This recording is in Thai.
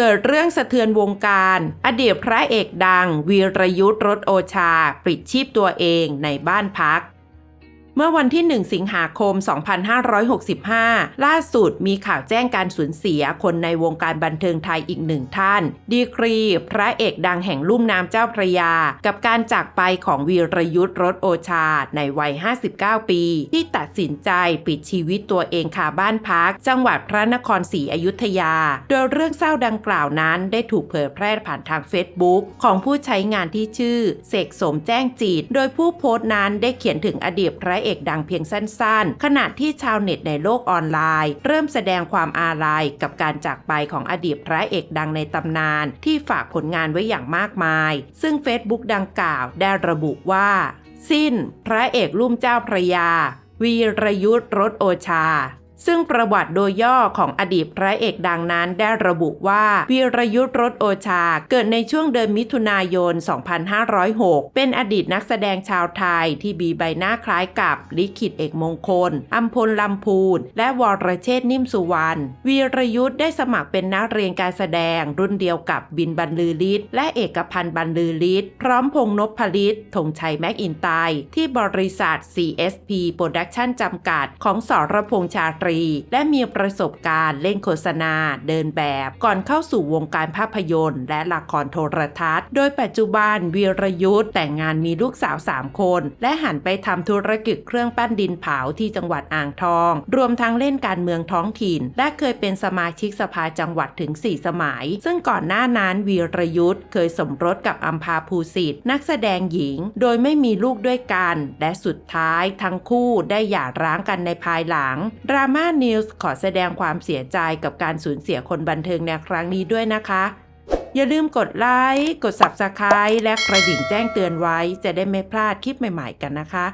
เกิดเรื่องสะเทือนวงการ อดีตพระเอกดัง วีรยุทธ์รถโอชา ปลิดชีพตัวเองในบ้านพัก เมื่อวันที่ 1 สิงหาคม 2565 ล่าสุดมีข่าวแจ้งการสูญเสียคนในวงการบันเทิงไทยอีกหนึ่งท่าน ดีกรีพระเอกดังแห่งลุ่มน้ำเจ้าพระยา กับการจากไปของวีรยุทธ์รถโอชา ในวัย 59 ปี ที่ตัดสินใจปิดชีวิตตัวเองคาบ้านพัก จังหวัดพระนครศรีอยุธยา โดยเรื่องเศร้าดังกล่าวนั้นได้ถูกเผยแพร่ผ่านทางเฟซบุ๊กของผู้ใช้งานที่ชื่อเสกสมแจ้งจิตโดยผู้โพสต์นั้นได้เขียนถึงอดีตพระเอกเอกดังเพียงสั้นๆ ขณะที่ชาวเน็ตในโลกออนไลน์ เริ่มแสดงความอาลัยกับการจากไปของอดีตพระเอกดังในตำนาน ที่ฝากผลงานไว้อย่างมากมาย ซึ่งเฟซบุ๊กดังกล่าวได้ระบุว่า สิ้น พระเอกลุ่มเจ้าพระยา วีรยุทธ์รถโอชา ซึ่งประวัติโดยย่อของอดีตพระเอกดังนั้นได้ระบุว่าวีรยุทธ์รถโอชา เกิดในช่วงเดือนมิถุนายน 2506 เป็นอดีตนักแสดงชาวไทยที่มีใบหน้าคล้ายกับลิขิตเอกมงคล อัมพลลำพูน และวรเชษนิ่มสุวรรณ วีรยุทธ์ได้สมัครเป็นนักเรียนการแสดงรุ่นเดียวกับบินบรรลือฤทธิ์และเอกพันธ์บรรลือฤทธิ์พร้อมพงษ์นพผลิตธงชัยแม็กอินไตที่บริษัท CSP Production จำกัด ของสรพงษ์ชาตรีและมีประสบการณ์เล่นโฆษณา เดินแบบ ก่อนเข้าสู่วงการภาพยนตร์ และละครโทรทัศน์ โดยปัจจุบันวีรยุทธ์แต่งงานมีลูกสาว 3 คน และหันไปทำธุรกิจเครื่องปั้นดินเผาที่จังหวัดอ่างทอง รวมทั้งเล่นการเมืองท้องถิ่น และเคยเป็นสมาชิกสภาจังหวัดถึง 4 สมัย ซึ่งก่อนหน้านั้นวีรยุทธ์เคยสมรสกับอัมพาภูสิทธิ์นักแสดงหญิง โดยไม่มีลูกด้วยกัน และสุดท้ายทั้งคู่ได้หย่าร้างกันในภายหลังดราม่าม่านิวส์ขอแสดงความเสียใจกับการสูญเสียคนบันเทิงในครั้งนี้ด้วยนะคะ อย่าลืมกดไลค์ กด Subscribe และกระดิ่งแจ้งเตือนไว้ จะได้ไม่พลาดคลิปใหม่ ๆ กันนะคะ